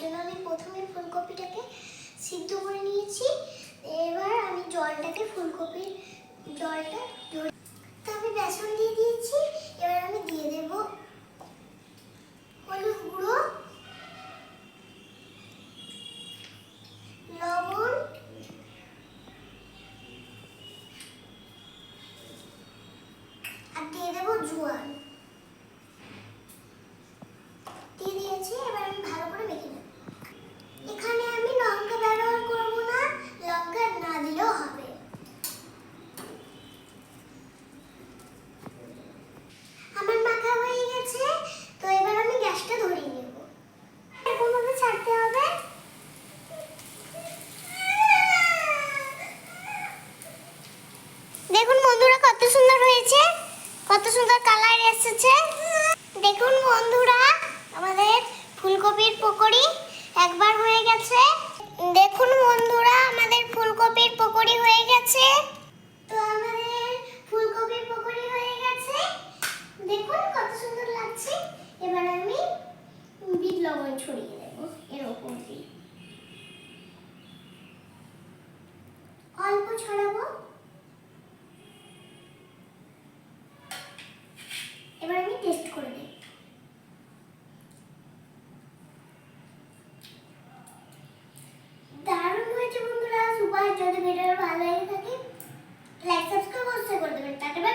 জন্য আমি প্রথমে ফুলকপিটাকে সিদ্ধ করে নিয়েছি। এবার আমি জলটাকে ফুলকপির জলটা তো আমি বেসন দিয়ে দিয়েছি। এবার আমি দিয়ে দেব হলুদ গুঁড়ো, লবণ, আর দিয়ে দেবো জোয়ান। বন্ধুরা কত সুন্দর হয়েছে? কত সুন্দর কালার এসেছে। দেখুন বন্ধুরা, আমাদের ফুলকপির পকোড়ি একবার হয়ে গেছে। দেখুন বন্ধুরা, আমাদের ফুলকপির পকোড়ি হয়ে গেছে। তো আমাদের ফুলকপির পকোড়ি হয়ে গেছে। দেখুন কত সুন্দর লাগছে। এবার আমি বিট লবণ ছড়িয়ে দেবো এর ওপর দিয়ে। অল্প ছড়াবো। যদি ভিডিও ভালো লেগে থাকে লাইক সাবস্ক্রাইব অবশ্যই করে দেবেন টাটা বাই বাই